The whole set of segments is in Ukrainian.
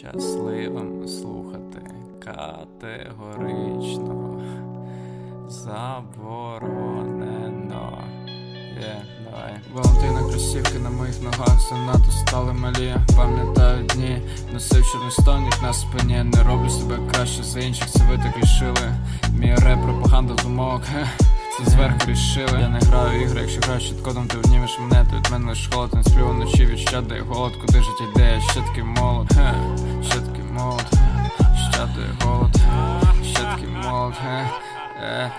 щасливим слухати категорично заборонено. Є, давай. Валентина кросівки на моїх ногах занадто стали малі. Пам'ятаю дні, носив чорностонік на спині. Не роблю себе краще за інших, це ви так рішили. Мій реп, пропаганда думок. Це зверху рішили. Я не граю ігри, якщо граєш щиткодом, ти обнімеш мене, то від мене лиш холод, не сплю вночі, відщадує голод, куди життя йде, я ще такий молод, голод, ще такий молод, хе.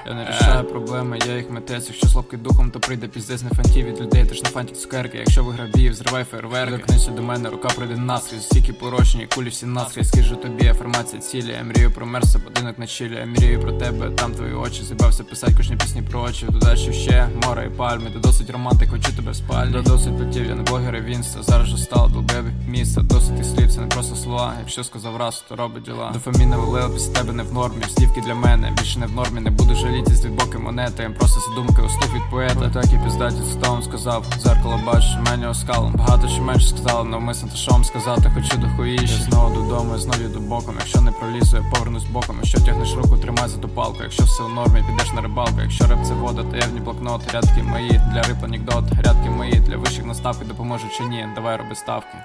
Я не рішаю проблеми, я їх митець. Якщо слабкий духом, то прийде піздець на фантів від людей, ти ж на фантік цукерки. Якщо виграв бій, взривай фейерверки. Доткнися до мене, рука прийде наскрізь. Стільки порожні, кулі всі наскрізь. Скажу тобі, афірмація цілі. Я мрію про мерса, будинок на чилі. Я мрію про тебе, там твої очі. Зібався писать кожні пісні про очі. Що ще море і пальми. Ти досить романтик, хочу тебе спальні. До досить летів, я не блогер вінста. Зараз же стало долбебі місце. Досить і слів, це не просто слова. Якщо сказав раз, то робить діла. Дофаміна вилила без тебе не в нормі. Слівки для мене більше не в нормі. Не буду жаліти з боки монети. Просто задумки уступ від поета. Так і піздаті стон сказав. Зеркало бачиш, мене оскалом. Багато чи менше сказали, навмисно та вам сказати, хочу до хуїші. Я знову додому, я знову йду боком. Якщо не пролізу, я повернусь боком. Якщо тягнеш руку, тримай за ту палку. Якщо все в нормі, підеш на рибалку. Якщо реп це вода, то я в ній блокнот. Рядки мої для риб анекдот. Рядки мої для вищих наставки допоможуть чи ні. Давай роби ставки.